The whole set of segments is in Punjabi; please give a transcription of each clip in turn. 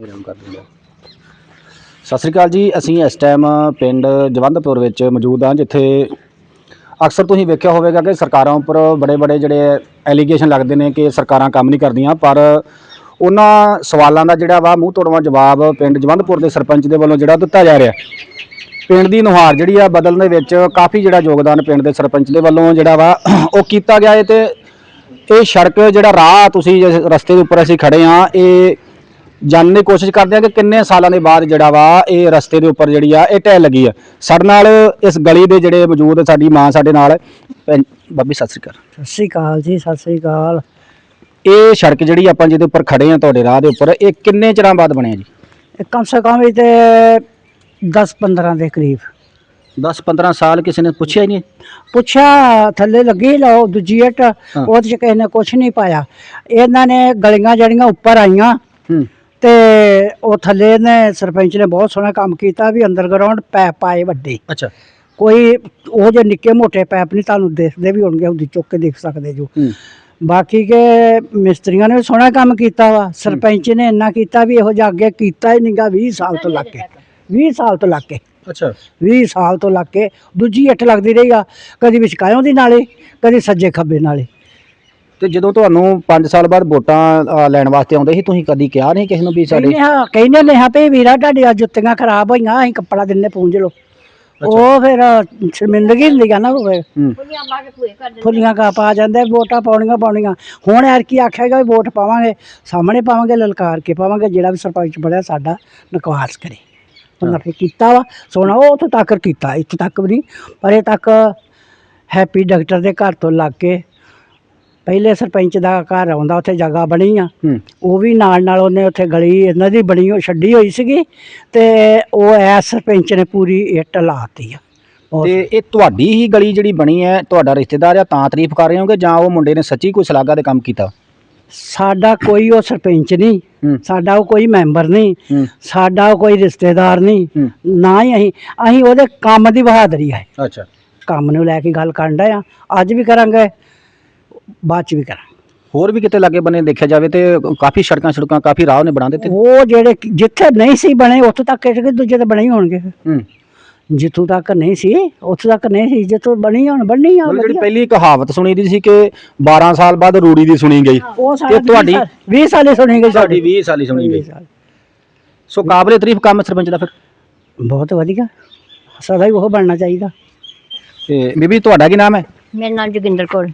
ਆਰਾਮ ਕਰ ਦਿੰਦਾ ਸਤਿ ਸ੍ਰੀ ਅਕਾਲ ਜੀ, ਅਸੀਂ ਇਸ ਟਾਈਮ ਪਿੰਡ ਜਵੰਦਪੁਰ ਵਿੱਚ ਮੌਜੂਦ ਹਾਂ, ਜਿੱਥੇ ਅਕਸਰ ਤੁਸੀਂ ਵੇਖਿਆ ਹੋਵੇਗਾ ਕਿ ਸਰਕਾਰਾਂ ਉੱਪਰ ਬੜੇ ਬੜੇ ਜਿਹੜੇ ਐਲੀਗੇਸ਼ਨ ਲੱਗਦੇ ਨੇ ਕਿ ਸਰਕਾਰਾਂ ਕੰਮ ਨਹੀਂ ਕਰਦੀਆਂ, ਪਰ ਉਹਨਾਂ ਸਵਾਲਾਂ ਦਾ ਜਿਹੜਾ ਵਾ ਮੂੰਹ ਤੋੜਵਾ ਜਵਾਬ ਪਿੰਡ ਜਵੰਦਪੁਰ ਦੇ ਸਰਪੰਚ ਦੇ ਵੱਲੋਂ ਜਿਹੜਾ ਦਿੱਤਾ ਜਾ ਰਿਹਾ ਪਿੰਡ ਦੀ ਨੁਹਾਰ ਜਿਹੜੀ ਆ ਬਦਲਣ ਦੇ ਵਿੱਚ ਕਾਫੀ ਜਿਹੜਾ ਯੋਗਦਾਨ ਪਿੰਡ ਦੇ ਸਰਪੰਚ ਦੇ ਵੱਲੋਂ ਜਿਹੜਾ ਵਾ ਉਹ ਕੀਤਾ ਗਿਆ ਹੈ ਤੇ ਇਹ ਸੜਕ ਜਿਹੜਾ ਰਾਹ ਤੁਸੀਂ ਰਸਤੇ ਦੇ ਉੱਪਰ ਅਸੀਂ ਖੜੇ ਆ ਇਹ ਜਾਣਨ ਦੀ ਕੋਸ਼ਿਸ਼ ਕਰਦੇ ਆ ਕਿ ਕਿੰਨੇ ਸਾਲਾਂ ਦੇ ਬਾਅਦ ਜਿਹੜਾ ਵਾ ਇਹ ਰਸਤੇ ਦੇ ਉੱਪਰ ਜਿਹੜੀ ਆ ਇਹ ਟਹਿ ਲੱਗੀ ਆ। ਸਾਡੇ ਨਾਲ ਇਸ ਗਲੀ ਦੇ ਜਿਹੜੇ ਮੌਜੂਦ ਸਾਡੀ ਮਾਂ ਸਾਡੇ ਨਾਲ। ਭੈਣ- ਬਾਬੀ ਸਤਿ ਸ੍ਰੀ ਅਕਾਲ। ਸਤਿ ਸ੍ਰੀ ਅਕਾਲ ਜੀ ਸਤਿ ਸ੍ਰੀ ਅਕਾਲ। ਇਹ ਸੜਕ ਜਿਹੜੀ ਆਪਾਂ ਜਿਹਦੇ ਉੱਪਰ ਖੜੇ ਆ ਤੁਹਾਡੇ ਰਾਹ ਦੇ ਉੱਪਰ ਇਹ ਕਿੰਨੇ ਚਿਰਾਂ ਬਾਅਦ ਬਣਿਆ ਜੀ? ਇਹ ਕਮ ਸੇ ਕਮ ਵੀ ਤੇ 10 15 ਦੇ ਕਰੀਬ। 10 15 ਸਾਲ ਕਿਸੇ ਨੇ ਪੁੱਛਿਆ ਹੀ ਨਹੀਂ? ਪੁੱਛਿਆ ਥੱਲੇ ਲੱਗੀ ਲਓ ਦੂਜੀ ਇੱਟ ਉਹਦੇ ਚ ਕਿਸੇ ਨੇ ਕੁਝ ਨਹੀਂ ਪਾਇਆ। ਇਹਨਾਂ ਨੇ ਗਲੀਆਂ ਜੜੀਆਂ ਉੱਪਰ ਆਈਆਂ ਤੇ ਉਹ ਥੱਲੇ ਨੇ ਸਰਪੰਚ ਨੇ ਬਹੁਤ ਸੋਹਣਾ ਕੰਮ ਕੀਤਾ ਵੀ ਅੰਡਰਗਰਾਉਂਡ ਪੈਪ ਪਾਏ ਵੱਡੇ। ਅੱਛਾ। ਕੋਈ ਉਹ ਜੇ ਨਿੱਕੇ ਮੋਟੇ ਪੈਪ ਨਹੀਂ ਤੁਹਾਨੂੰ ਦੇਖਦੇ ਵੀ ਹੋਣਗੇ ਉਹਦੀ ਚੁੱਕ ਕੇ ਦੇਖ ਸਕਦੇ ਜੋ। ਬਾਕੀ ਕੇ ਮਿਸਤਰੀਆਂ ਨੇ ਵੀ ਸੋਹਣਾ ਕੰਮ ਕੀਤਾ ਵਾ ਸਰਪੰਚ ਨੇ ਇੰਨਾ ਕੀਤਾ ਵੀ ਇਹੋ ਜਿਹਾ ਅੱਗੇ ਕੀਤਾ ਹੀ ਨਹੀਂਗਾ 20 ਸਾਲ ਤੋਂ ਲੱਗ ਕੇ। 20 ਸਾਲ ਤੋਂ ਲੱਗ ਕੇ। ਅੱਛਾ। 20 ਸਾਲ ਤੋਂ ਲੱਗ ਕੇ। ਦੂਜੀ ਇੱਟ ਲੱਗਦੀ ਰਹੀ ਆ ਕਦੀ ਵਿਚਕਾਇਓਂ ਦੀ ਨਾਲੇ ਕਦੀ ਸੱਜੇ ਖੱਬੇ ਨਾਲੇ। ਤੇ ਜਦੋਂ ਤੁਹਾਨੂੰ 5 ਸਾਲ ਬਾਅਦ ਵੋਟਾਂ ਅ, ਲੈਣ ਵਾਸਤੇ ਆਉਂਦੇ ਸੀ ਤੁਸੀਂ ਕਦੀ ਕਿਹਾ ਨਹੀਂ ਕਿਸੇ ਨੂੰ ਵੀ ਸਾਡੇ ਕਹਿੰਦੇ ਹਾਂ ਕਹਿੰਦੇ ਨੇ ਹਾਂ ਭਈ ਵੀਰਾ ਤੁਹਾਡੀਆਂ ਜੁੱਤੀਆਂ ਖਰਾਬ ਹੋਈਆਂ ਅਸੀਂ ਕੱਪੜਾ ਦਿੰਨੇ ਪੂੰਝ ਲਓ। ਉਹ ਫਿਰ ਸ਼ਰਮਿੰਦਗੀ ਹੁੰਦੀ ਆ ਨਾ ਉਹ ਫਿਰ। ਹੂੰ। ਫੁੱਲੀਆਂ ਕਾ ਪਾ ਜਾਂਦੇ ਵੋਟਾਂ ਪਾਉਣੀਆਂ ਪਾਉਣੀਆਂ। ਹੁਣ ਯਾਰ ਕੀ ਆਖਿਆਗਾ ਵੀ ਵੋਟ ਪਾਵਾਂਗੇ ਸਾਹਮਣੇ ਪਾਵਾਂਗੇ ਲਲਕਾਰ ਕੇ ਪਾਵਾਂਗੇ ਜਿਹੜਾ ਵੀ ਸਰਪੰਚ ਬਣਿਆ ਸਾਡਾ ਨਿਕਾਸ ਕਰੇ। ਉਹਨਾਂ ਫਿਰ ਕੀਤਾ ਵਾ। ਸੋਣਾ ਉਹ ਉੱਥੋਂ ਤੱਕ ਕੀਤਾ ਇੱਥੇ ਤੱਕ ਵੀ ਨਹੀਂ ਪਰ ਇਹ ਤੱਕ ਹੈਪੀ ਡਾਕਟਰ ਦੇ ਘਰ ਤੋਂ ਲੱਗ ਕੇ ਪਹਿਲੇ ਸਰਪੰਚ ਦਾ ਘਰ ਆਉਂਦਾ ਉੱਥੇ ਜਗ੍ਹਾ ਬਣੀ ਆ। ਉਹ ਵੀ ਨਾਲ ਨਾਲ ਉਹਨੇ ਉੱਥੇ ਗਲੀ ਇਹਨਾਂ ਦੀ ਬਣੀ ਉਹ ਛੱਡੀ ਹੋਈ ਸੀਗੀ ਤੇ ਉਹ ਐਸ ਸਰਪੰਚ ਨੇ ਪੂਰੀ ਇੱਟ ਲਾਤੀ ਆ। ਤੇ ਇਹ ਤੁਹਾਡੀ ਹੀ ਗਲੀ ਜਿਹੜੀ ਬਣੀ ਹੈ ਤੁਹਾਡਾ ਰਿਸ਼ਤੇਦਾਰ ਆ ਤਾਂ ਤਾਰੀਫ ਕਰ ਰਹੇ ਹੋਗੇ ਜਾਂ ਉਹ ਮੁੰਡੇ ਨੇ ਸੱਚੀ ਕੋਈ ਸਲਾਗਾ ਦੇ ਕੰਮ ਕੀਤਾ? ਸਾਡਾ ਕੋਈ ਉਹ ਸਰਪੰਚ ਨਹੀਂ ਸਾਡਾ ਉਹ ਕੋਈ ਮੈਂਬਰ ਨਹੀਂ ਸਾਡਾ ਉਹ ਕੋਈ ਰਿਸ਼ਤੇਦਾਰ ਨਹੀਂ ਨਾ ਹੀ ਅਸੀਂ ਅਸੀਂ ਉਹਦੇ ਕੰਮ ਦੀ ਬਹਾਦਰੀ ਹੈ। ਅੱਛਾ। ਕੰਮ ਨੂੰ ਲੈ ਕੇ ਗੱਲ ਕਰਨ ਡਏ ਆ। ਅੱਜ ਵੀ ਕਰਾਂਗੇ। ਬਾਅਦ ਚ ਵੀ ਕਰਾਂਗੇ। ਹੋਰ ਵੀ ਕਿਤੇ ਲਾਗੇ ਬੰਨੇ ਦੇਖਿਆ ਜਾਵੇ ਤੇ ਕਾਫੀ ਸੜਕਾਂ ਸੜਕਾਂ ਕਾਫੀ ਰਾਹ ਨੇ ਬਣਾ ਦਿੱਤੇ। ਉਹ ਜਿਹੜੇ ਜਿੱਥੇ ਨਹੀਂ ਸੀ ਬਣੇ ਉੱਥੋਂ ਤੱਕ ਕਿ ਦੂਜੇ ਤੇ ਬਣੇ ਹੀ ਹੋਣਗੇ ਹੂੰ। ਜਿੱਥੋਂ ਤੱਕ ਨਹੀਂ ਸੀ ਉੱਥੋਂ ਤੱਕ ਨਹੀਂ ਸੀ ਜਿੱਥੋਂ ਬਣੀ ਹੁਣ ਬਣਨੀ ਆ ਜਿਹੜੀ। ਪਹਿਲੀ ਕਹਾਵਤ ਸੁਣੀ ਦੀ ਸੀ ਕਿ 12 ਸਾਲ ਬਾਅਦ ਰੂੜੀ ਦੀ ਸੁਣੀ ਗਈ। ਤੇ ਤੁਹਾਡੀ 20 ਸਾਲੇ ਸੁਣੀ ਗਈ ਸਾਡੀ। 20 ਸਾਲੀ ਸੁਣੀ ਗਈ। ਸੋ ਕਾਬਲੇ ਤਾਰੀਫ ਕੰਮ ਸਰਪੰਚ ਦਾ ਫਿਰ। ਬਹੁਤ ਵਧੀਆ। ਸਦਾ ਹੀ ਉਹ ਬਣਨਾ ਚਾਹੀਦਾ। ਤੇ ਬੀਬੀ ਤੁਹਾਡਾ ਕੀ ਨਾਮ ਹੈ? ਮੇਰਾ ਨਾਮ ਜੋਗਿੰਦਰ ਕੌਰ।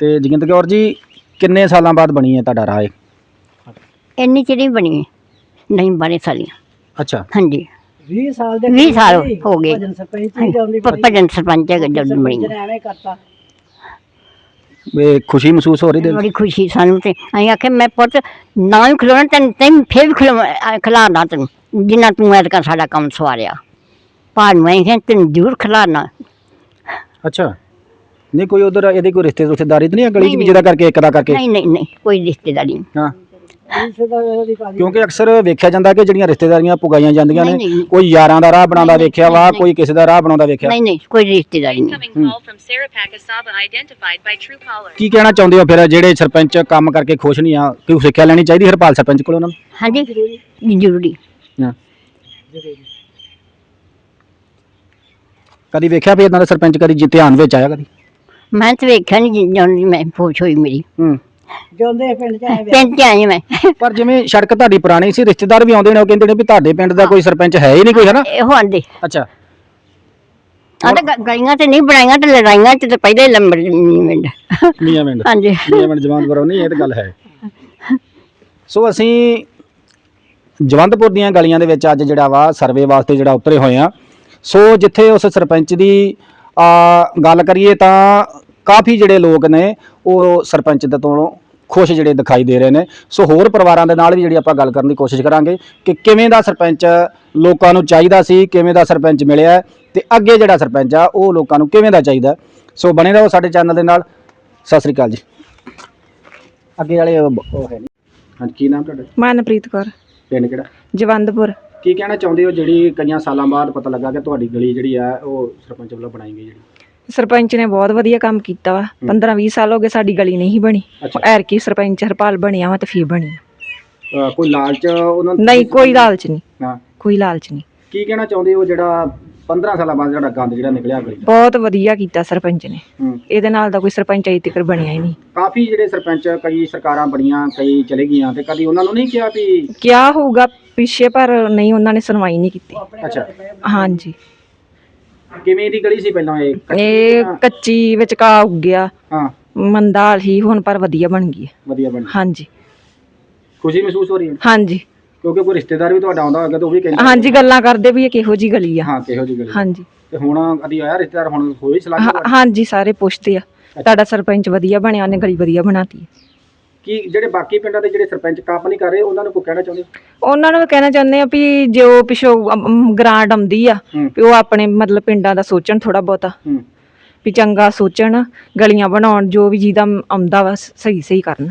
ਤੇ ਜਗਿੰਦਰ ਕੌਰ ਜੀ ਕਿੰਨੇ ਸਾਲਾਂ ਬਾਅਦ ਬਣੀ ਹੈ ਤੁਹਾਡਾ ਇਹ? ਇੰਨੀ ਚਿਰ ਹੀ ਬਣੀ ਹੈ ਨਹੀਂ ਬਾਰੇ ਸਾਲੀਆਂ। ਅੱਛਾ। ਹਾਂਜੀ। 20 ਸਾਲ ਦੇ 20 ਸਾਲ ਹੋ ਗਏ। ਭਜਨ ਸਰਪੰਚ ਹੀ ਭਜਨ ਸਰਪੰਚ ਜਦ ਬਣੀ। ਐਵੇਂ ਕਰਤਾ। ਇਹ ਖੁਸ਼ੀ ਮਹਿਸੂਸ ਹੋ ਰਹੀ ਦਿਲ? ਬੜੀ ਖੁਸ਼ੀ ਸਾਨੂੰ ਤੇ ਅਸੀਂ ਆਖਿਆ ਮੈਂ ਪੁੱਤ ਨਾ ਵੀ ਖਲੋਣਾ ਤੈਨੂੰ ਤੈਨੂੰ ਫਿਰ ਵੀ ਖਲੋ ਖਿਲਾਣਾ ਤੈਨੂੰ ਜਿੰਨਾ ਤੂੰ ਐਤਕਾਂ ਸਾਡਾ ਕੰਮ ਸਵਾਰਿਆ। ਭਾਣ ਮੈਂ ਕਿਹਾ ਤੈਨੂੰ ਜ਼ਰੂਰ ਖਿਲਾਣਾ ਅੱਛਾ। ਨਹੀਂ ਕੋਈ ਉਧਰ ਇਹਦੀ ਕੋਈ ਰਿਸ਼ਤੇ ਰਿਸ਼ਤੇਦਾਰੀ ਤਾਂ ਨਹੀਂ ਹੈ ਗਲੀ 'ਚ ਨਹੀਂ, ਵੀ ਜਿਹਦਾ ਕਰਕੇ ਇੱਕ ਦਾ ਕਰਕੇ? ਨਹੀਂ ਨਹੀਂ ਨਹੀਂ ਕੋਈ ਰਿਸ਼ਤੇਦਾਰੀ ਨਹੀਂ। ਹਾਂ। ਕਿਉਂਕਿ ਅਕਸਰ ਵੇਖਿਆ ਜਾਂਦਾ ਕਿ ਜਿਹੜੀਆਂ ਰਿਸ਼ਤੇਦਾਰੀਆਂ ਪੁਗਾਈਆਂ ਜਾਂਦੀਆਂ ਨੇ ਨਹੀਂ। ਕੋਈ ਯਾਰਾਂ ਦਾ ਰਾਹ ਬਣਾਉਂਦਾ ਵੇਖਿਆ ਵਾ ਕੋਈ ਕਿਸੇ ਦਾ ਰਾਹ ਬਣਾਉਂਦਾ ਵੇਖਿਆ। ਨਹੀਂ ਨਹੀਂ ਕੋਈ ਰਿਸ਼ਤੇਦਾਰੀ ਨਹੀਂ। Incoming call from Sarah Pakasaba identified by Truecaller. ਕੀ ਕਹਿਣਾ ਚਾਹੁੰਦੇ ਹੋ ਫਿਰ ਜਿਹੜੇ ਸਰਪੰਚ ਕੰਮ ਕਰਕੇ ਖੁਸ਼ ਨਹੀਂ ਆ? ਕਿ ਸਿੱਖਿਆ ਲੈਣੀ ਚਾਹੀਦੀ ਹਰਪਾਲ ਸਰਪੰਚ ਕੋਲ ਉਹਨਾਂ ਨੂੰ? ਹਾਂਜੀ ਜ਼ਰੂਰੀ। ਹਾਂ। ਕਦੀ ਵੇਖਿਆ ਵੀ ਇਦਾਂ ਦਾ ਸਰਪੰਚ ਕਦੀ ਜੀ ਧਿਆਨ ਵਿੱਚ ਆਇਆ ਕਦੀ? ਮੈਂ ਤਾਂ ਵੇਖਿਆ ਨਹੀਂ ਜਦੋਂ ਮੈਂ ਪੁੱਛ ਹੋਈ ਮੇਰੀ। ਹੂੰ। ਜਾਂਦੇ ਪਿੰਡ ਚ ਐਵੇਂ ਪਿੰਡ ਚ ਆਈ ਮੈਂ। ਪਰ ਜਿਵੇਂ ਸੜਕ ਤੁਹਾਡੀ ਪੁਰਾਣੀ ਸੀ ਰਿਸ਼ਤੇਦਾਰ ਵੀ ਆਉਂਦੇ ਨੇ ਉਹ ਕਹਿੰਦੇ ਨੇ ਵੀ ਤੁਹਾਡੇ ਪਿੰਡ ਦਾ ਕੋਈ ਸਰਪੰਚ ਹੈ ਹੀ ਨਹੀਂ ਕੋਈ ਹਨਾ? ਇਹੋ ਆਂਦੇ। ਅੱਛਾ। ਆ ਤਾਂ ਗ- ਗਲੀਆਂ ਤੇ ਨਹੀਂ ਬਣਾਈਆਂ ਤੇ ਲੜਾਈਆਂ ਚ ਤੇ ਪਹਿਲੇ ਲੰਬਰ ਮਿੰਡ ਮੀਆਂ ਪਿੰਡ। ਹਾਂਜੀ। ਮੀਆਂ ਪਿੰਡ ਜਵਾਨਪੁਰ ਨਹੀਂ ਇਹ ਤਾਂ ਗੱਲ ਹੈ। ਸੋ ਅਸੀਂ ਜਵੰਦਪੁਰ ਦੀਆਂ ਗਲੀਆਂ ਦੇ ਵਿੱਚ ਅੱਜ ਜਿਹੜਾ ਵਾ ਸਰਵੇ ਵਾਸਤੇ ਜਿਹੜਾ ਉਤਰੇ ਹੋਏ ਆ। ਸੋ ਜਿੱਥੇ ਉਸ ਸਰਪੰਚ ਦੀ ਆ ਗੱਲ ਕਰੀਏ ਤਾਂ ਕਾਫੀ ਜਿਹੜੇ ਲੋਕ ਨੇ ਉਹ ਸਰਪੰਚ ਦੇ ਤੋਂ ਖੁਸ਼ ਜਿਹੜੇ ਦਿਖਾਈ ਦੇ ਰਹੇ ਨੇ। ਸੋ ਹੋਰ ਪਰਿਵਾਰਾਂ ਦੇ ਨਾਲ ਵੀ ਜਿਹੜੀ ਆਪਾਂ ਗੱਲ ਕਰਨ ਦੀ ਕੋਸ਼ਿਸ਼ ਕਰਾਂਗੇ ਕਿ ਕਿਵੇਂ ਦਾ ਸਰਪੰਚ ਲੋਕਾਂ ਨੂੰ ਚਾਹੀਦਾ ਸੀ ਕਿਵੇਂ ਦਾ ਸਰਪੰਚ ਮਿਲਿਆ ਤੇ ਅੱਗੇ ਜਿਹੜਾ ਸਰਪੰਚ ਆ ਉਹ ਲੋਕਾਂ ਨੂੰ ਕਿਵੇਂ ਦਾ ਚਾਹੀਦਾ ਸੋ ਬਣੇ ਰਹੋ ਸਾਡੇ ਚੈਨਲ ਦੇ ਨਾਲ। ਸਤਿ ਸ੍ਰੀ ਅਕਾਲ ਜੀ। ਅੱਗੇ ਵਾਲੇ ਉਹ ਹੈ ਨਹੀਂ ਹਾਂਜੀ ਕੀ ਨਾਮ ਤੁਹਾਡਾ? ਮਨਪ੍ਰੀਤ ਕੌਰ। ਪਿੰਡ ਕਿਹੜਾ? ਜਵੰਦਪੁਰ। ਕੀ ਕਹਿਣਾ ਚਾਹੁੰਦੇ ਹੋ ਜਿਹੜੀ ਕਈਆਂ ਸਾਲਾਂ ਬਾਅਦ ਪਤਾ ਲੱਗਾ ਕਿ ਤੁਹਾਡੀ ਗਲੀ ਜਿਹੜੀ ਆ ਉਹ ਸਰਪੰਚ ਵੱਲੋਂ ਬਣਾਈ ਗਈ ਜਿਹੜੀ? ਸਰਪੰਚ ਨੇ ਬਹੁਤ ਵਧੀਆ ਕੰਮ ਕੀਤਾ ਵਾ। 15 20 ਸਾਲ ਹੋ ਗਏ ਸਾਡੀ ਗਲੀ ਨਹੀਂ ਬਣੀ। ਅੱਛਾ। ਐਰ ਕੀ ਸਰਪੰਚ ਹਰਪਾਲ ਬਣਿਆ ਵਾ ਤੇ ਫੇਰ ਬਣੀ ਅ, ਕੋਈ ਲਾਲਚ ਉਹਨਾਂ ਨੂੰ ਨਹੀਂ ਕੋਈ ਲਾਲਚ ਨਹੀਂ। ਹਾਂ ਕੋਈ ਲਾਲਚ ਨਹੀਂ। ਕੀ ਕਹਿਣਾ ਚਾਹੁੰਦੇ ਹੋ ਜਿਹੜਾ 15 ਸਾਲਾਂ ਬਾਅਦ ਜਿਹੜਾ ਗੰਦ ਜਿਹੜਾ ਨਿਕਲਿਆ ਗਲੀ ਦਾ ਬਹੁਤ ਵਧੀਆ ਕੀਤਾ ਸਰਪੰਚ ਨੇ। ਹੂੰ। ਇਹਦੇ ਨਾਲ ਦਾ ਕੋਈ ਸਰਪੰਚ ਅਜੇ ਤੱਕ ਬਣਿਆ ਹੀ ਨਹੀਂ। ਕਾਫੀ ਜਿਹੜੇ ਸਰਪੰਚ ਕਈ ਸਰਕਾਰਾਂ ਬੜੀਆਂ ਕਈ ਚਲੇ ਗਈਆਂ ਤੇ ਕਦੀ ਉਹਨਾਂ ਨੂੰ ਨਹੀਂ ਕਿਹਾ ਵੀ ਕਿਆ ਹੋਊਗਾ ਪਿੱਛੇ ਪਰ ਨਹੀਂ ਉਹਨਾਂ ਨੇ ਸੁਣਵਾਈ ਨਹੀਂ ਕੀਤੀ। ਅੱਛਾ। ਹਾਂਜੀ। ਕਿਵੇਂ ਦੀ ਗਲੀ ਸੀ ਪਹਿਲਾਂ ਇਹ? ਇਹ ਕੱਚੀ ਵਿੱਚ ਕਾ ਉੱਗਿਆ ਹਾਂ। ਮੰਦਾ ਹਾਲ ਹੀ ਹੁਣ ਪਰ ਵਧੀਆ ਬਣ ਗਈ ਹੈ। ਵਧੀਆ ਬਣੀ ਹਾਂਜੀ। ਖੁਸ਼ੀ ਮਹਿਸੂਸ ਹੋ ਰਹੀ ਹੈ? ਹਾਂਜੀ। ਕਿਉਂਕਿ ਕੋਈ ਰਿਸ਼ਤੇਦਾਰ ਵੀ ਤੁਹਾਡਾ ਆਉਂਦਾ ਹੋਵੇਗਾ ਤਾਂ ਉਹ ਵੀ ਕਹਿੰਦਾ ਹਾਂਜੀ ਗੱਲਾਂ ਕਰਦੇ ਵੀ ਇਹ ਕਿਹੋ ਜੀ ਗਲੀ ਆ। ਹਾਂ ਕਿਹੋ ਜੀ ਗਲੀ ਹਾਂਜੀ। ਤੇ ਹੁਣ ਕਦੀ ਆਇਆ ਰਿਸ਼ਤੇਦਾਰ ਹੁਣ ਹੋਈ ਸਲਾਹ ਹਾਂ- ਹਾਂਜੀ ਸਾਰੇ ਪੁੱਛਦੇ ਆ। ਤੁਹਾਡਾ ਸਰਪੰਚ ਵਧੀਆ ਬਣਿਆ ਉਹਨੇ ਗਲੀ ਵਧੀਆ ਬਣਾਤੀ। ਕੀ ਜਿਹੜੇ ਬਾਕੀ ਪਿੰਡਾਂ ਦੇ ਜਿਹੜੇ ਸਰਪੰਚ ਕੰਮ ਨਹੀਂ ਕਰ ਰਹੇ ਉਹਨਾਂ ਨੂੰ ਕੋਈ ਕਹਿਣਾ ਚਾਹੁੰਦੇ? ਉਹਨਾਂ ਨੂੰ ਵੀ ਕਹਿਣਾ ਚਾਹੁੰਦੇ ਆ ਵੀ ਜੋ ਪਿਛੋ ਗ੍ਰਾਂਟ ਆਉਂਦੀ ਆ ਹੂੰ। ਵੀ ਉਹ ਆਪਣੇ ਮਤਲਬ ਪਿੰਡਾਂ ਦਾ ਸੋਚਣ ਥੋੜਾ ਬਹੁਤਾ। ਹੂੰ। ਵੀ ਚੰਗਾ ਸੋਚਣ ਗਲੀਆਂ ਬਣਾਉਣ ਜੋ ਵੀ ਜਿਹਦਾ ਆਉਂਦਾ ਵਾ ਸਹੀ ਸਹੀ ਕਰਨ।